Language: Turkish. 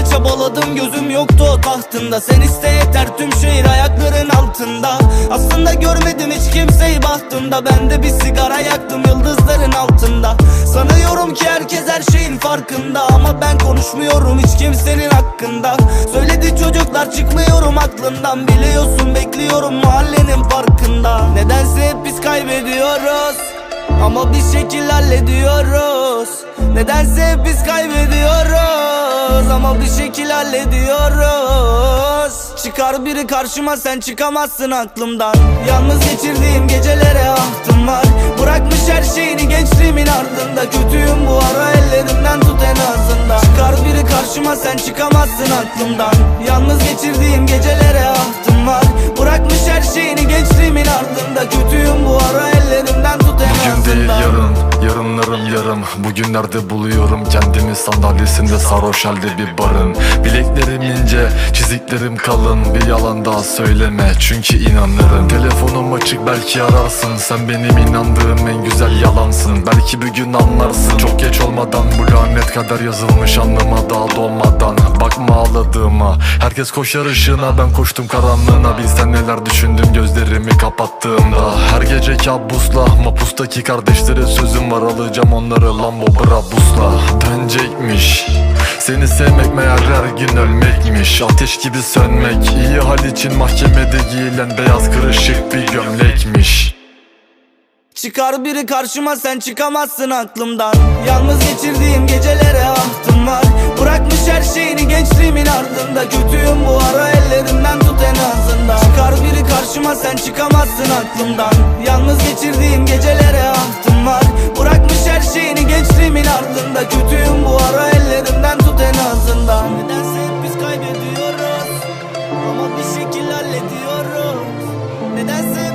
Kendime çabaladım gözüm yoktu o tahtında. Sen iste yeter tüm şehir ayakların altında. Aslında görmedim hiç kimseyi bahtımda. Ben de bir sigara yaktım yıldızların altında. Sanıyorum ki herkes her şeyin farkında. Ama ben konuşmuyorum hiç kimsenin hakkında. Söyledi çocuklar çıkmıyorum aklından Biliyorsun bekliyorum mahallenin farkında. Nedense hep biz kaybediyoruz. Ama bir şekil hallediyoruz Nedense hep biz kaybediyoruz Ama bir şekil hallediyoruz. Çıkar biri karşıma sen çıkamazsın aklımdan. Yalnız geçirdiğim gecelere ahtım var. Bırakmış her şeyini gençliğimin ardında. Kötüyüm bu ara ellerimden tut en azından. Çıkar biri karşıma sen çıkamazsın aklımdan. Yalnız geçirdiğim gecelere ahtım var. Bırakmış yarım. Bugünlerde buluyorum kendimi sandalyesinde sarhoş halde bir barın. Bileklerim ince, çiziklerim kalın. Bir yalan daha söyleme çünkü inanırım. Telefonum açık belki ararsın. Sen benim inandığım en güzel yalansın. Belki bir gün anlarsın olmadan bu lanet kadar yazılmış anlama daha dolmadan. Bakma ağladığıma Herkes koşar ışığına. Ben koştum karanlığına Bilsen neler düşündüm gözlerimi kapattığımda. Her gece kabusla mapustaki kardeşlere sözüm var. Alacağım onları Lambo Brabus'la. Dönecekmiş seni sevmek meğer her gün ölmekmiş. Ateş gibi sönmek iyi hal için mahkemede giyilen beyaz kırışık bir gömlekmiş Çıkar biri karşıma sen çıkamazsın aklımdan. Yalnız geçirdiğim gecelere ahtım var. Bırakmış her şeyini gençliğimin ardında. Kötüyüm bu ara ellerimden tut en azından. Çıkar biri karşıma sen çıkamazsın aklımdan. Yalnız geçirdiğim gecelere ahtım var. Bırakmış her şeyini gençliğimin ardında. Kötüyüm bu ara ellerimden tut en azından. Nedense hep biz kaybediyoruz. Ama bir şekil hallediyoruz. Nedense